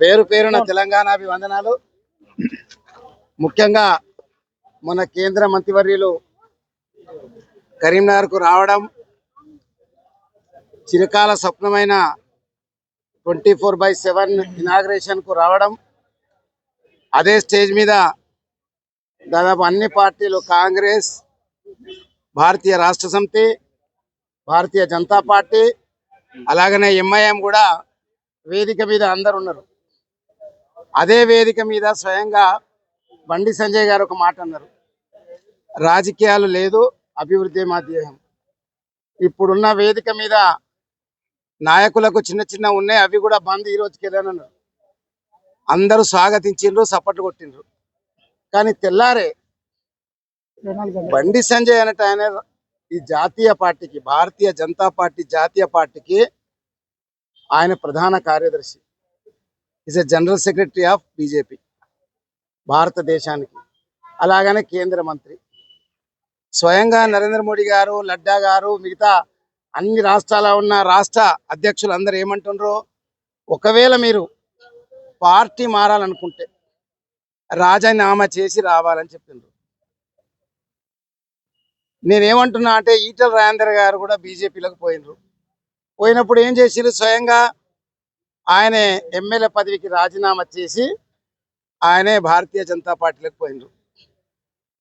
పేరు పేరున తెలంగాణ అభివందనాలు. ముఖ్యంగా మన కేంద్ర మంత్రివర్యులు కరీంనగర్కు రావడం చిరకాల స్వప్నమైన ట్వంటీ ఫోర్ బై సెవెన్ ఇనాగ్రేషన్కు రావడం అదే స్టేజ్ మీద దాదాపు అన్ని పార్టీలు కాంగ్రెస్ భారతీయ రాష్ట్ర సమితి భారతీయ జనతా పార్టీ అలాగనే ఎంఐఎం కూడా వేదిక మీద అందరు ఉన్నారు అదే వేదిక మీద స్వయంగా బండి సంజయ్ గారు ఒక మాట అన్నారు. రాజకీయాలు లేదు అభివృద్ధి మా ధ్యేయం ఇప్పుడున్న వేదిక మీద నాయకులకు చిన్న చిన్న ఉన్నాయి అవి కూడా బంద్ ఈ రోజుకి వెళ్ళానన్నారు అందరూ స్వాగతించిండ్రు సపోర్ట్ కొట్టిండ్రు. కానీ తెల్లారే బండి సంజయ్ అనేట ఆయన ఈ జాతీయ పార్టీకి భారతీయ జనతా పార్టీ జాతీయ పార్టీకి ఆయన ప్రధాన కార్యదర్శి. Is a general secretary of BJP భారతదేశానికి. అలాగనే కేంద్ర మంత్రి. స్వయంగా నరేంద్ర మోడీ గారు లడ్డా గారు మిగతా అన్ని రాష్ట్రాల ఉన్న రాష్ట్ర అధ్యక్షులు అందరూ ఏమంటున్నారు ఒకవేళ మీరు పార్టీ మారాలనుకుంటే రాజీనామా చేసి రావాలని చెప్పిండ్రు నేనేమంటున్నా అంటే ఈటల రాజేందర్ గారు కూడా బీజేపీలోకి పోయినరు పోయినప్పుడు ఏం చేసిరు స్వయంగా ఆయన ఎమ్మెల్యే పదవికి రాజీనామా చేసి ఆయనే భారతీయ జనతా పార్టీలకు పోయినరు.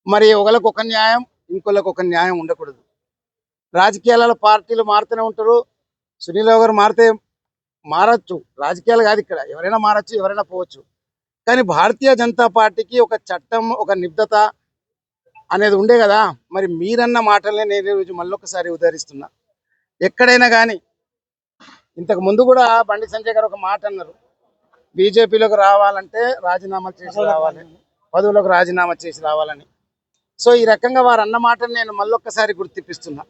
మరి ఒకరికి ఒక న్యాయం ఇంకొకరికి ఒక న్యాయం ఉండకూడదు. రాజకీయాలలో పార్టీలు మారుతూనే ఉంటారు. సునీల్ గారు మారితే మారచ్చు. రాజకీయాలు కాదు ఇక్కడ. ఎవరైనా మారచ్చు ఎవరైనా పోవచ్చు. కానీ భారతీయ జనతా పార్టీకి ఒక చట్టం ఒక నిబద్ధత అనేది ఉండే కదా. మరి మీరన్న మాటలనే నేను ఈరోజు మళ్ళొకసారి ఉదహరిస్తున్నా. ఎక్కడైనా కానీ ఇంతకు ముందు కూడా బండి సంజయ్ గారు ఒక మాట అన్నారు. బీజేపీలోకి రావాలంటే రాజీనామా చేసి రావాలి. పదవులకు రాజీనామా చేసి రావాలని. సో ఈ రకంగా వారు అన్న మాటను నేను మళ్ళొక్కసారి గుర్తిపిస్తున్నా.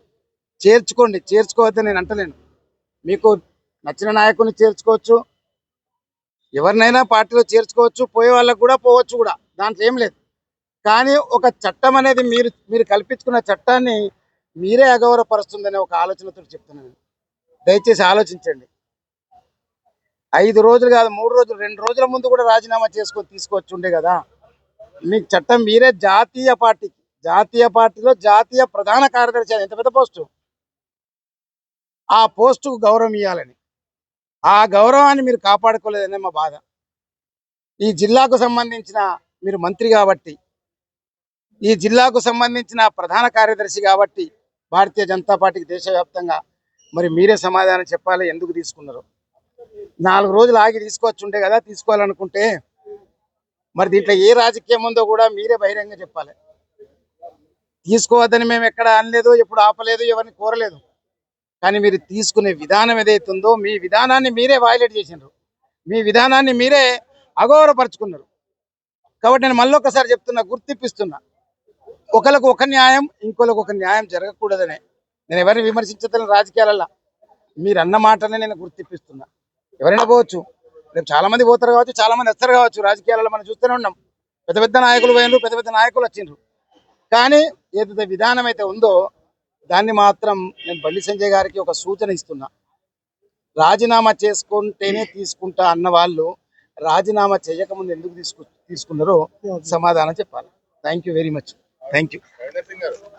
చేర్చుకోండి చేర్చుకోవద్దని నేను అంటలేను. మీకు నచ్చిన నాయకుని చేర్చుకోవచ్చు. ఎవరినైనా పార్టీలో చేర్చుకోవచ్చు. పోయే వాళ్ళకు కూడా పోవచ్చు కూడా. దాంట్లో ఏం లేదు. కానీ ఒక చట్టం అనేది మీరు మీరు కల్పించుకున్న చట్టాన్ని మీరే అగౌరవపరుస్తుందనే ఒక ఆలోచనతో చెప్తున్నాను. దయచేసి ఆలోచించండి. ఐదు రోజులు కాదు మూడు రోజులు రెండు రోజుల ముందు కూడా రాజీనామా చేసుకొని తీసుకొచ్చి ఉండే కదా. మీకు చట్టం మీరే జాతీయ పార్టీకి జాతీయ పార్టీలో జాతీయ ప్రధాన కార్యదర్శి ఎంత పెద్ద పోస్టు? ఆ పోస్టుకు గౌరవం ఇవ్వాలని ఆ గౌరవాన్ని మీరు కాపాడుకోలేదనే మా బాధ. ఈ జిల్లాకు సంబంధించిన మీరు మంత్రి కాబట్టి ఈ జిల్లాకు సంబంధించిన ప్రధాన కార్యదర్శి కాబట్టి భారతీయ జనతా పార్టీకి దేశవ్యాప్తంగా మరి మీరే సమాధానం చెప్పాలి ఎందుకు తీసుకున్నారు? నాలుగు రోజులు ఆగి తీసుకోవచ్చుండే కదా తీసుకోవాలనుకుంటే మరి దీంట్లో ఏ రాజకీయం ఉందో కూడా మీరే బహిరంగ చెప్పాలి. తీసుకోవద్దని మేము ఎక్కడ అనలేదు ఎప్పుడు ఆపలేదు ఎవరిని కోరలేదు. కానీ మీరు తీసుకునే విధానం ఏదైతుందో మీ విధానాన్ని మీరే వైలేట్ చేసినారు మీ విధానాన్ని మీరే అగౌరవపరుచుకున్నారు. కాబట్టి నేను మళ్ళీ ఒకసారి చెప్తున్నా గుర్తిప్పిస్తున్నా. ఒకరికి ఒక న్యాయం ఇంకొకరికి ఒక న్యాయం జరగకూడదనే నేను ఎవరిని విమర్శించదని రాజకీయాలలో మీరు అన్న మాటనే నేను గుర్తిప్పిస్తున్నా. ఎవరైనా పోవచ్చు. రేపు చాలా మంది పోతారు కావచ్చు చాలా మంది వస్తారు కావచ్చు. రాజకీయాలలో మనం చూస్తూనే ఉన్నాం. పెద్ద పెద్ద నాయకులు పోయినరు పెద్ద పెద్ద నాయకులు వచ్చిండ్రు. కానీ ఏదైతే విధానం అయితే ఉందో దాన్ని మాత్రం నేను బండి సంజయ్ గారికి ఒక సూచన ఇస్తున్నా. రాజీనామా చేసుకుంటేనే తీసుకుంటా అన్న వాళ్ళు రాజీనామా చేయకముందు ఎందుకు తీసుకు తీసుకున్నారో సమాధానం చెప్పాలి. Thank you very much thank you